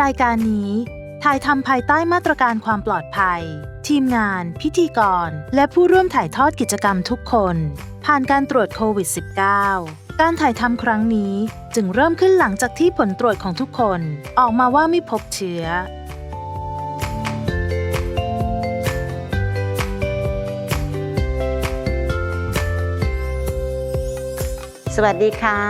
รายการนี้ถ่ายทำภายใต้มาตรการความปลอดภัย ทีมงาน พิธีกร และผู้ร่วมถ่ายทอดกิจกรรมทุกคน ผ่านการตรวจโควิด -19 การถ่ายทำครั้งนี้จึงเริ่มขึ้นหลังจากที่ผลตรวจของทุกคน ออกมาว่าไม่พบเชื้อ สวัสดีค่ะ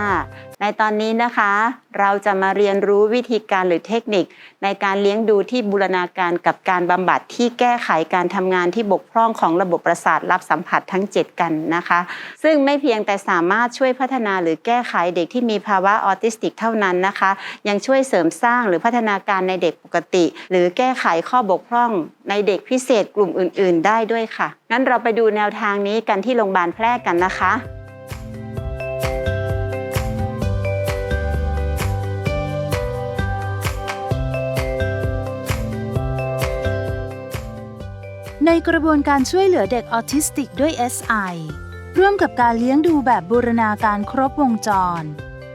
ในตอนนี้นะคะ เราจะมาเรียนรู้วิธีการหรือเทคนิค ในการเลี้ยงดูที่บูรณาการกับการบำบัดที่แก้ไขการทำงานที่บกพร่องของระบบประสาทรับสัมผัสทั้ง 7 กันนะคะ ซึ่งไม่เพียงแต่สามารถช่วยพัฒนาหรือแก้ไขเด็กที่มีภาวะออทิสติกเท่านั้นนะคะ ยังช่วยเสริมสร้างหรือพัฒนาการในเด็กปกติ หรือแก้ไขข้อบกพร่อง ในเด็กพิเศษกลุ่มอื่น ๆ ได้ด้วยค่ะงั้นเราไปดูแนวทางนี้กันที่โรงพยาบาลแพร่กันนะคะ ในกระบวนการช่วยเหลือเด็กออทิสติกด้วย SI ร่วมกับการเลี้ยงดูแบบบูรณาการครบวงจร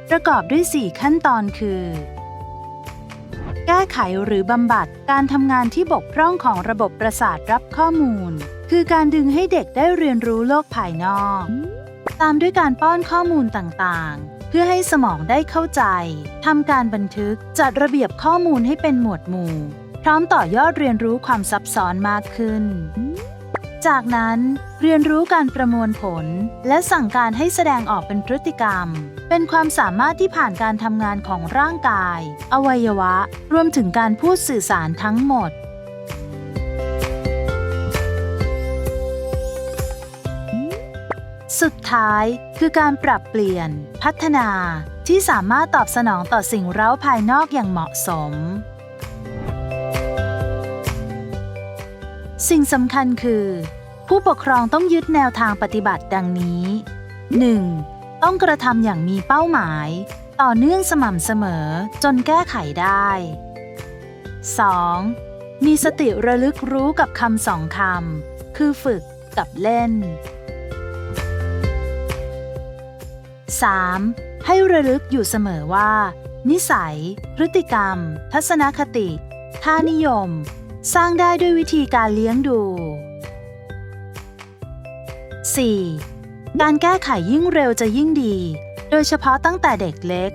ประกอบด้วย 4 ขั้นตอนคือ แก้ไขหรือบำบัดการทำงานที่บกพร่องของระบบประสาทรับข้อมูล คือการดึงให้เด็กได้เรียนรู้โลกภายนอก ตามด้วยการป้อนข้อมูลต่างๆ เพื่อให้สมองได้เข้าใจทำการบันทึกจัดระเบียบข้อมูลให้เป็นหมวดหมู่ พร้อมต่อยอดเรียนรู้ความซับซ้อนมากขึ้น จากนั้นเรียนรู้การประมวลผล และสั่งการให้แสดงออกเป็นพฤติกรรม เป็นความสามารถที่ผ่านการทำงานของร่างกาย อวัยวะ รวมถึงการพูดสื่อสารทั้งหมดสุดท้ายคือการปรับเปลี่ยน พัฒนาที่สามารถตอบสนองต่อสิ่งเร้าภายนอกอย่างเหมาะสม สิ่งสำคัญคือ ผู้ปกครองต้องยึดแนวทางปฏิบัติดังนี้ 1. ต้องกระทำอย่างมีเป้าหมาย ต่อเนื่องสม่ำเสมอจนแก้ไขได้ 2. มีสติระลึกรู้กับคำสองคำคือฝึกกับเล่น 3. ให้ระลึกอยู่เสมอว่า นิสัย พฤติกรรม ทัศนคติท่านิยม สร้างได้ด้วยวิธีการเลี้ยงดู 4. การแก้ไขยิ่งเร็วจะยิ่งดี โดยเฉพาะตั้งแต่เด็กเล็ก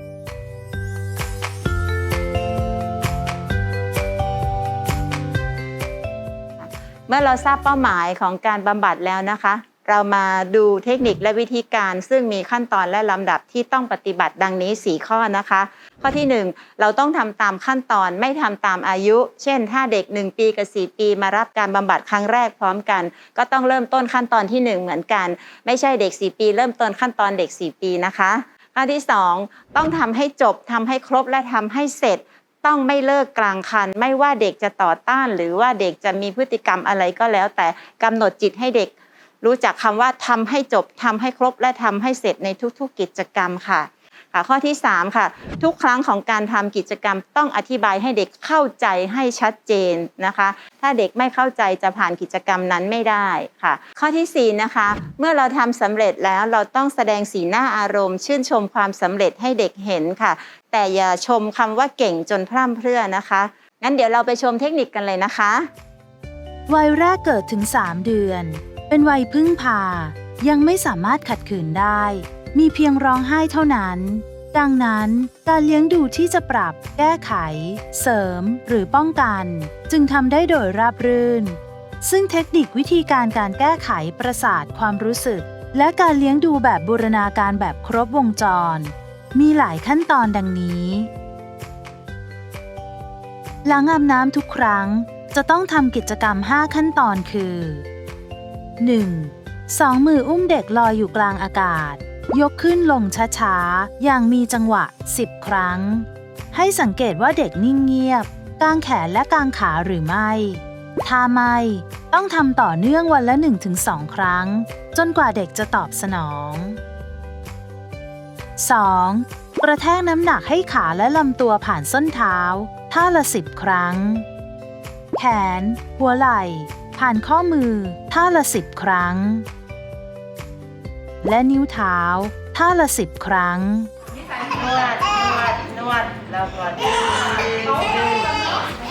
เมื่อเราทราบเป้าหมายของการบำบัดแล้วนะคะ เรามาดูเทคนิคและวิธีการ ซึ่งมีขั้นตอนและลำดับที่ต้องปฏิบัติดังนี้ 4 ข้อนะคะ ข้อที่ 1 เราต้องทำตามขั้นตอนไม่ทำตามอายุ เช่น ถ้าเด็ก 1 ปีกับ 4 ปีมารับการบำบัดครั้งแรกพร้อมกัน ก็ต้องเริ่มต้นขั้นตอนที่ 1 เหมือนกัน ไม่ใช่เด็ก 4 ปี เริ่มต้นขั้นตอนเด็ก 4 ปีนะคะข้อที่ 2 ต้องทำให้จบทำให้ครบและทำให้เสร็จต้องไม่เลิกกลางคัน ไม่ว่าเด็กจะต่อต้าน หรือว่าเด็กจะมีพฤติกรรมอะไรก็แล้ว แต่กำหนดจิตให้เด็ก รู้จักคำว่าทำให้จบทำให้ครบและทำให้เสร็จในทุกๆ กิจกรรมค่ะค่ะข้อที่ 3 ค่ะ ทุกครั้งของการทำกิจกรรมต้องอธิบายให้เด็กเข้าใจให้ชัดเจนนะคะ ถ้าเด็กไม่เข้าใจจะผ่านกิจกรรมนั้นไม่ได้ค่ะ ข้อทีสี่4นะคะเมื่อเราทำสำเร็จแล้วเราต้องแสดงสีหน้าอารมณ์ ชื่นชมความสำเร็จให้เด็กเห็นค่ะ แต่อย่าชมคำว่าเก่งจนพร่ำเพรื่อนะคะงั้นเดี๋ยวเราไปชมเทคนิคกันเลยนะคะวัยแรกเกิดถึง 3 เดือน เป็นวัยพึ่งพา ยังไม่สามารถขัดขืนได้ มีเพียงร้องไห้เท่านั้น ดังนั้นการเลี้ยงดูที่จะปรับ แก้ไข เสริม หรือป้องกัน จึงทำได้โดยราบรื่น ซึ่งเทคนิควิธีการการแก้ไขประสาทความรู้สึก และการเลี้ยงดูแบบบูรณาการแบบครบวงจร มีหลายขั้นตอนดังนี้หลังอาบน้ำทุกครั้งจะต้องทำกิจกรรม 5 ขั้นตอนคือ 1. สองมืออุ้มเด็กลอยอยู่กลางอากาศ ยกขึ้นลงช้าๆ อย่างมีจังหวะ 10 ครั้ง ให้สังเกตว่าเด็กนิ่งเงียบ กางแขนและกางขาหรือไม่ ถ้าไม่ ต้องทำต่อเนื่องวันละ 1-2 ครั้ง จนกว่าเด็กจะตอบสนอง 2. กระแทกน้ำหนักให้ขาและลำตัวผ่านส้นเท้า ท่าละ10ครั้ง แขน หัวไหล่ ผ่านข้อมือท่าละ10ครั้ง และนิ้วเท้าท่าละ10ครั้ง นวด นวด นวด แล้วก็ดึงดึงดึง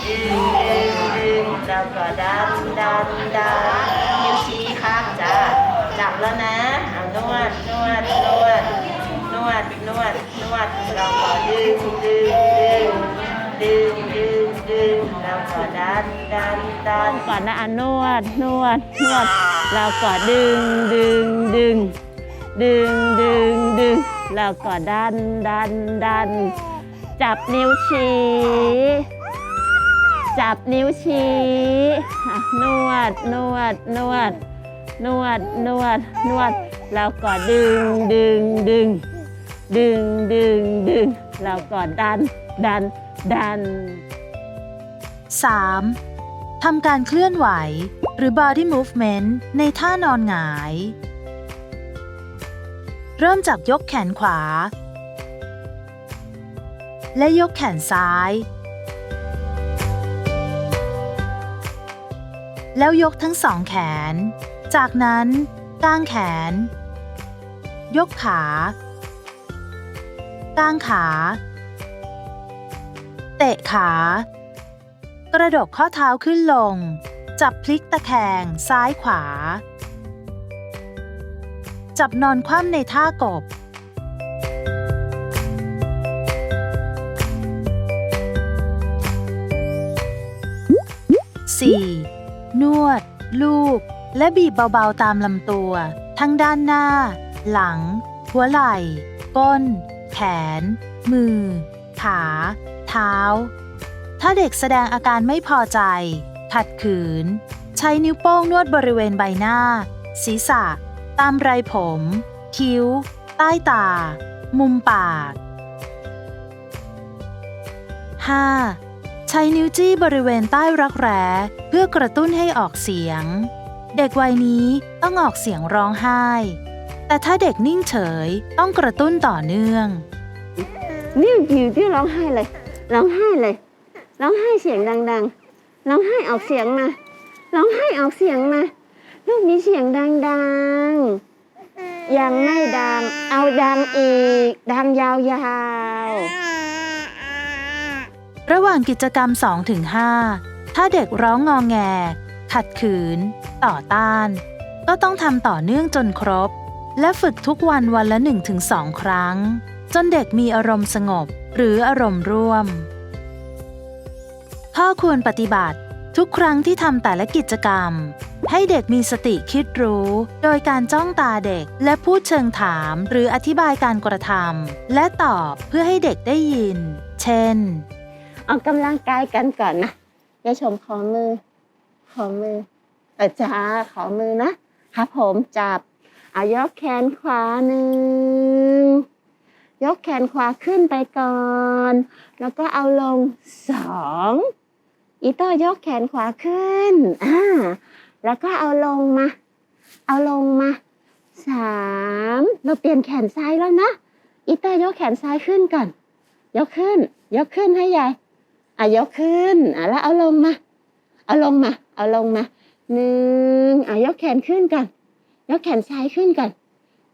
ดึงดึงดึงแล้วก็ดันดันดันนิ้วชี้ข้างจ้าจับแล้วนะเอานวด นวด นวด นวด นวด นวดแล้วก็ดึงดึงดึงดึงดึง ดึงแล้วก็ดันดันดันก่อนนะอะนวดนวดนวดแล้วก็ดึงดึงดึง ดึงดึงดึงแล้วก็ดันดันดัน จับนิ้วชี้ จับนิ้วชี้นวดนวดนวด นวดนวดนวดแล้วก็ดึงดึงดึง ดึงดึงดึงแล้วก็ดันดันดัน 3. ทำการเคลื่อนไหว หรือ body movement ในท่านอนหงาย เริ่มจากยกแขนขวา และยกแขนซ้าย แล้วยกทั้งสองแขน จากนั้นกางแขน ยกขากางขา เตะขา กระดกข้อเท้าขึ้นลง จับพลิกตะแคงซ้ายขวา จับนอนคว่ำในท่ากบ 4. นวด ลูบและบีบเบาๆตามลำตัว ทั้งด้านหน้า หลัง หัวไหล่ ก้น แขน มือ ขา เท้า ถ้าเด็กแสดงอาการไม่พอใจ ขัดขืน ใช้นิ้วโป้งนวดบริเวณใบหน้า ศีรษะ ตามไรผม คิ้ว ใต้ตา มุมปาก 5. ใช้นิ้วจี้บริเวณใต้รักแร้เพื่อกระตุ้นให้ออกเสียง เด็กวัยนี้ต้องออกเสียงร้องไห้ แต่ถ้าเด็กนิ่งเฉยต้องกระตุ้นต่อเนื่อง นี่อยู่ที่ร้องไห้เลย ร้องไห้เลย ร้องไห้เสียงดังๆร้องไห้ออกเสียงมาร้องไห้ออกเสียงมาลูกมีเสียงดังๆ ยังไม่ดัง เอาดังอีก ดังยาวๆ ระหว่างกิจกรรม 2-5 ถ้าเด็กร้องงองแง ขัดขืน ต่อต้าน ก็ต้องทำต่อเนื่องจนครบ และฝึกทุกวันวันละ 1-2 ครั้ง จนเด็กมีอารมณ์สงบหรืออารมณ์ร่วม ข้อควรปฏิบัติ ทุกครั้งที่ทำแต่ละกิจกรรม ให้เด็กมีสติคิดรู้ โดยการจ้องตาเด็กและพูดเชิงถามหรืออธิบายการกระทำและตอบเพื่อให้เด็กได้ยิน เช่น ออกกำลังกายกันก่อนนะยายชมขอมือ ขอมือเออจ้าขอมือนะครับผมจับเอายกแขนขวาหนึ่งยกแขนขวาขึ้นไปก่อน แล้วก็เอาลงสอง อีเตอยกแขนขวาขึ้นอ่าแล้วก็เอาลงมา เอาลงมาสามเราเปลี่ยนแขนซ้ายแล้วนะ อีเตอยกแขนซ้ายขึ้นก่อน ยกขึ้น ยกขึ้นให้ยายอะยกขึ้นอะแล้วเอาลงมา เอาลงมา เอาลงมาหนึ่งอะยกแขนขึ้นก่อน ยกแขนซ้ายขึ้นก่อน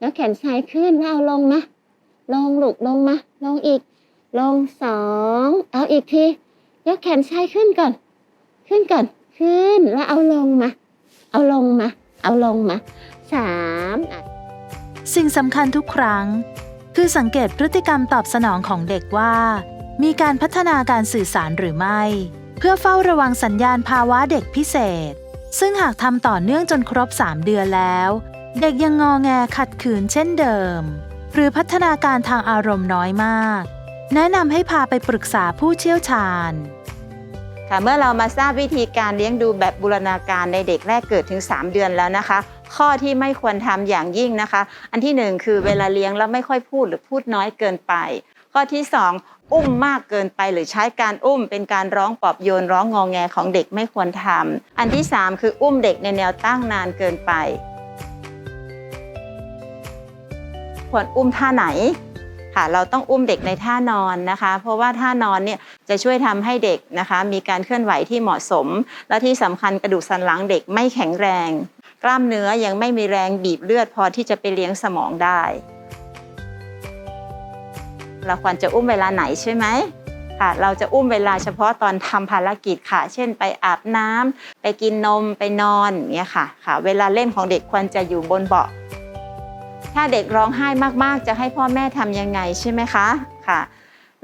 ยกแขนซ้ายขึ้นแล้วเอาลงมา ลงลูกลงมา ลงอีก ลงสอง เอาอีกที ยกแขนซ้ายขึ้นก่อน ขึ้นก่อนขึ้นแล้วเอาลงมา เอาลงมา เอาลงมาสามสิ่งสำคัญทุกครั้ง คือสังเกตพฤติกรรมตอบสนองของเด็กว่า มีการพัฒนาการสื่อสารหรือไม่ เพื่อเฝ้าระวังสัญญาณภาวะเด็กพิเศษ ซึ่งหากทำต่อเนื่องจนครบ 3 เดือนแล้ว เด็กยังงอแงขัดขืนเช่นเดิม หรือพัฒนาการทางอารมณ์น้อยมาก แนะนำให้พาไปปรึกษาผู้เชี่ยวชาญ ค่ะเมื่อเรามาทราบวิธีการเลี้ยงดูแบบบูรณาการในเด็กแรกเกิดถึง 3 เดือนแล้วนะคะ ข้อที่ไม่ควรทำอย่างยิ่งนะคะ อันที่หนึ่งคือเวลาเลี้ยงแล้วไม่ค่อยพูดหรือพูดน้อยเกินไป ข้อที่สองอุ้มมากเกินไปหรือใช้การอุ้ม เป็นการร้องปอบโยนร้องงองแงของเด็กไม่ควรทำอันที่สามคืออุ้มเด็กในแนวตั้งนานเกินไป ควรอุ้มท่าไหน ค่ะเราต้องอุ้มเด็กในท่านอนนะคะ เพราะว่าท่านอนเนี่ยจะช่วยทำให้เด็กนะคะ มีการเคลื่อนไหวที่เหมาะสม และที่สำคัญกระดูกสันหลังเด็กไม่แข็งแรง กล้ามเนื้อยังไม่มีแรงบีบเลือดพอที่จะไปเลี้ยงสมองได้ เราควรจะอุ้มเวลาไหนใช่ไหมค่ะเราจะอุ้มเวลาเฉพาะตอนทำภารกิจค่ะ เช่นไปอาบน้ำไปกินนมไปนอนเงี้ยค่ะค่ะ เวลาเล่นของเด็กควรจะอยู่บนเบาะ ถ้าเด็กร้องไห้มากๆ จะให้พ่อแม่ทำยังไงใช่ไหมคะค่ะ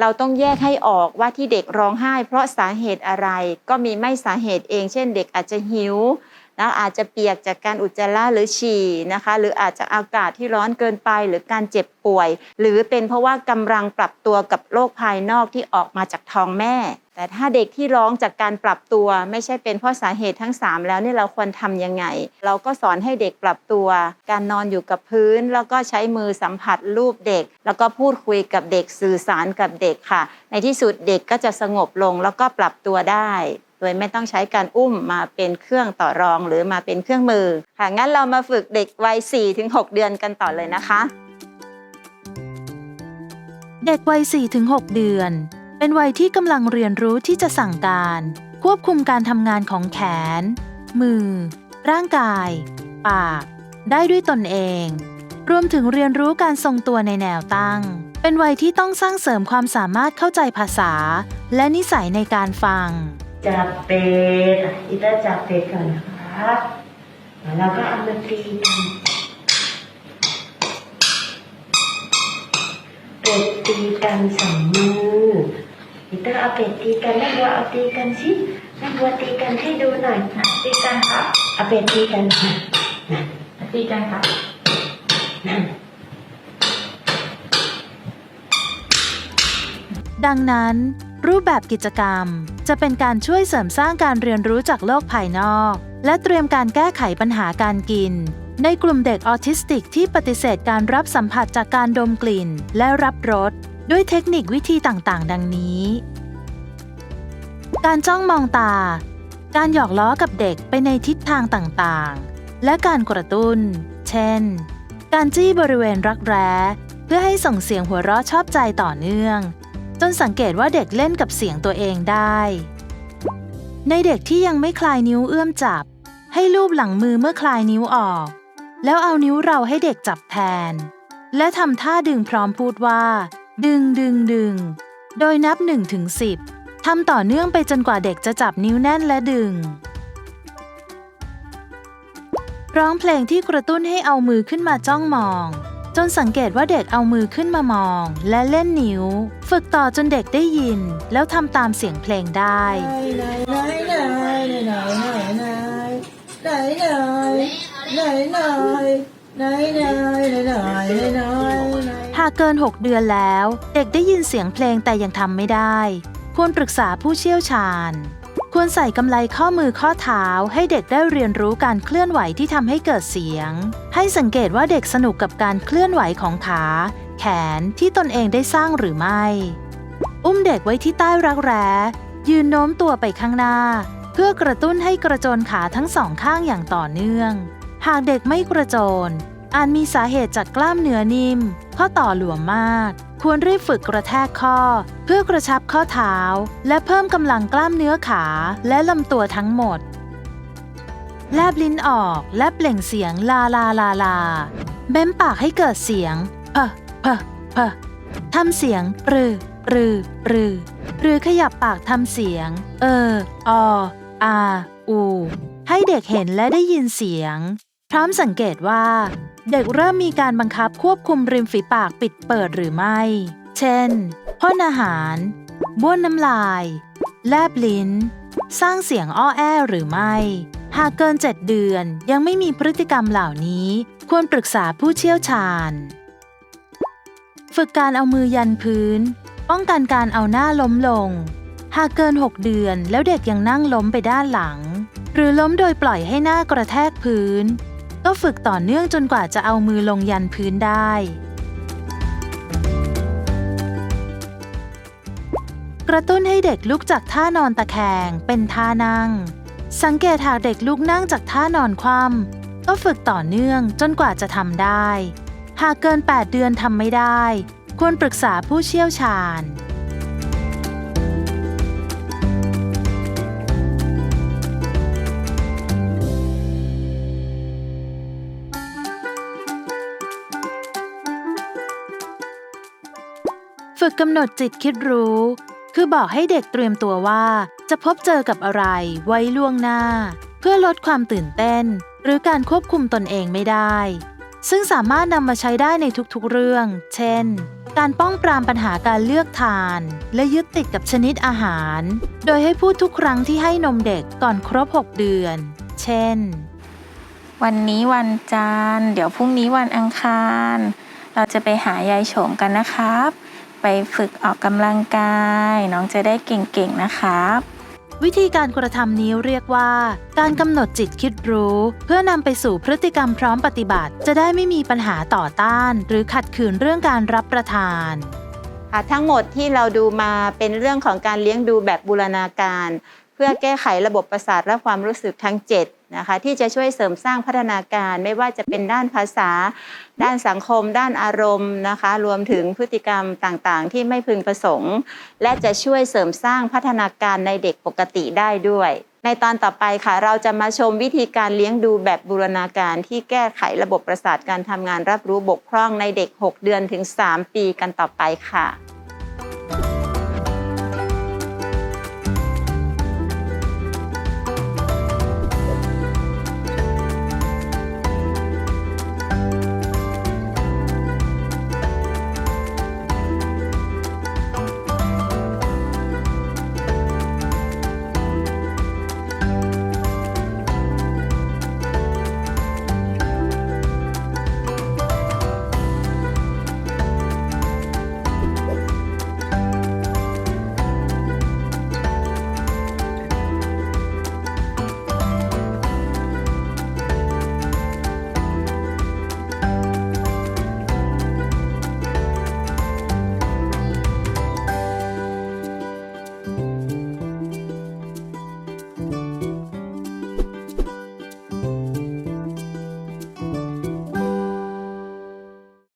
เราต้องแยกให้ออกว่าที่เด็กร้องไห้ เพราะสาเหตุอะไรก็มีไม่สาเหตุเอง เช่น เด็กอาจจะหิว นะอาจจะเปียกจากการอุจจาระหรือฉี่นะคะ หรืออาจจะอากาศที่ร้อนเกินไป หรือการเจ็บป่วย หรือเป็นเพราะว่ากำลังปรับตัวกับโลกภายนอกที่ออกมาจากท้องแม่ แต่ถ้าเด็กที่ร้องจากการปรับตัว ไม่ใช่เป็นเพราะสาเหตุทั้ง 3 แล้วนี่เราควรทำยังไง เราก็สอนให้เด็กปรับตัว การนอนอยู่กับพื้น แล้วก็ใช้มือสัมผัสรูปเด็ก แล้วก็พูดคุยกับเด็กสื่อสารกับเด็กค่ะ ในที่สุดเด็กก็จะสงบลงแล้วก็ปรับตัวได้ โดยไม่ต้องใช้การอุ้มมาเป็นเครื่องต่อรองหรือมาเป็นเครื่องมือค่ะงั้นเรามาฝึกเด็กวัย4-6 เดือนกันต่อเลยนะคะ เด็กวัย4-6 เดือน เป็นวัยที่กำลังเรียนรู้ที่จะสั่งการ ควบคุมการทำงานของแขน มือ ร่างกาย ปาก ได้ด้วยตนเอง รวมถึงเรียนรู้การทรงตัวในแนวตั้ง เป็นวัยที่ต้องสร้างเสริมความสามารถเข้าใจภาษา และนิสัยในการฟัง จับเป็ดอีตอร์จับเป็ดก่อนนะครับแล้วก็เอามาตีกันเป็ดตีกันสองมืออีตอร์เอาเป็ดตีกันแม่บัวเอาตีกันสิแม่บัวตีกันให้ดูหน่อยตีกันครับเอาเป็ดตีกันนะนะตีกันครับดังนั้น รูปแบบกิจกรรม จะเป็นการช่วยเสริมสร้างการเรียนรู้จากโลกภายนอก และเตรียมการแก้ไขปัญหาการกิน ในกลุ่มเด็กออทิสติกที่ปฏิเสธการรับสัมผัสจากการดมกลิ่น และรับรสด้วยเทคนิควิธีต่างๆ ดังนี้ การจ้องมองตา การหยอกล้อกับเด็กไปในทิศทางต่างๆ และการกระตุ้น เช่น การจี้บริเวณรักแร้ เพื่อให้ส่งเสียงหัวเราะชอบใจต่อเนื่อง จนสังเกตว่าเด็กเล่นกับเสียงตัวเองได้ ในเด็กที่ยังไม่คลายนิ้วเอื้อมจับ ให้ลูบหลังมือเมื่อคลายนิ้วออก แล้วเอานิ้วเราให้เด็กจับแทน และทำท่าดึงพร้อมพูดว่า ดึงดึงดึง โดยนับ1ถึง10ทำต่อเนื่องไปจนกว่าเด็กจะจับนิ้วแน่นและดึงร้องเพลงที่กระตุ้นให้เอามือขึ้นมาจ้องมอง จนสังเกตว่าเด็กเอามือขึ้นมามอง และเล่นนิ้ว ฝึกต่อจนเด็กได้ยิน แล้วทำตามเสียงเพลงได้ หากเกิน 6 เดือนแล้ว เด็กได้ยินเสียงเพลงแต่ยังทำไม่ได้ ควรปรึกษาผู้เชี่ยวชาญ ควรใส่กำไลข้อมือข้อเท้าให้เด็กได้เรียนรู้การเคลื่อนไหวที่ทำให้เกิดเสียง ให้สังเกตว่าเด็กสนุกกับการเคลื่อนไหวของขา แขนที่ตนเองได้สร้างหรือไม่ อุ้มเด็กไว้ที่ใต้รักแร้ ยืนโน้มตัวไปข้างหน้า เพื่อกระตุ้นให้กระโจนขาทั้งสองข้างอย่างต่อเนื่อง หากเด็กไม่กระโจน อาจมีสาเหตุจากกล้ามเนื้อนิ่ม ข้อต่อหลวมมาก ควรรีบฝึกกระแทกข้อ เพื่อกระชับข้อเท้า และเพิ่มกำลังกล้ามเนื้อขาและลำตัวทั้งหมด แลบลิ้นออกและเปล่งเสียงลาลาลาลา เบ้มปากให้เกิดเสียงเพะเพะเพะทำเสียงปรือปรือปรือหรือขยับปากทำเสียง เออ ออา อู ให้เด็กเห็นและได้ยินเสียง พร้อมสังเกตว่า เด็กเริ่มมีการบังคับควบคุมริมฝีปากปิดเปิดหรือไม่ เช่นพ่นอาหาร บ้วนน้ำลาย แลบลิ้น สร้างเสียงอ้อแอหรือไม่ หากเกิน 7 เดือนยังไม่มีพฤติกรรมเหล่านี้ ควรปรึกษาผู้เชี่ยวชาญ ฝึกการเอามือยันพื้น ป้องกันการเอาหน้าล้มลง หากเกิน 6 เดือนแล้วเด็กยังนั่งล้มไปด้านหลัง หรือล้มโดยปล่อยให้หน้ากระแทกพื้น ก็ฝึกต่อเนื่องจนกว่าจะเอามือลงยันพื้นได้ กระตุ้นให้เด็กลุกจากท่านอนตะแคงเป็นท่านั่ง สังเกตหากเด็กลุกนั่งจากท่านอนคว่ำก็ฝึกต่อเนื่องจนกว่าจะทำได้ หากเกิน 8 เดือนทำไม่ได้ ควรปรึกษาผู้เชี่ยวชาญ ฝึกกำหนดจิตคิดรู้ คือบอกให้เด็กเตรียมตัวว่า จะพบเจอกับอะไรไว้ล่วงหน้า เพื่อลดความตื่นเต้น หรือการควบคุมตนเองไม่ได้ ซึ่งสามารถนำมาใช้ได้ในทุกๆเรื่อง เช่น การป้องปรามปัญหาการเลือกทาน และยึดติดกับชนิดอาหาร โดยให้พูดทุกครั้งที่ให้นมเด็กก่อนครบ 6 เดือน เช่น วันนี้วันจันทร์เดี๋ยวพรุ่งนี้วันอังคาร เราจะไปหายายโฉมกันนะครับ ไปฝึกออกกำลังกาย น้องจะได้เก่งๆนะครับวิธีการกระทำนี้เรียกว่า การกำหนดจิตคิดรู้ เพื่อนำไปสู่พฤติกรรมพร้อมปฏิบัติ จะได้ไม่มีปัญหาต่อต้าน หรือขัดขืนเรื่องการรับประทานค่ะทั้งหมดที่เราดูมาเป็นเรื่องของการเลี้ยงดูแบบบูรณาการ เพื่อแก้ไขระบบประสาทและความรู้สึกทั้ง 7 นะคะที่จะช่วยเสริมสร้างพัฒนาการไม่ว่าจะเป็นด้านภาษา ด้านสังคม ด้านอารมณ์นะคะรวมถึงพฤติกรรมต่างๆ ที่ไม่พึงประสงค์ และจะช่วยเสริมสร้างพัฒนาการในเด็กปกติได้ด้วย ในตอนต่อไปค่ะ เราจะมาชมวิธีการเลี้ยงดูแบบบูรณาการที่แก้ไขระบบประสาทการทำงานรับรู้บกพร่องในเด็ก 6 เดือนถึง 3 ปีกันต่อไปค่ะ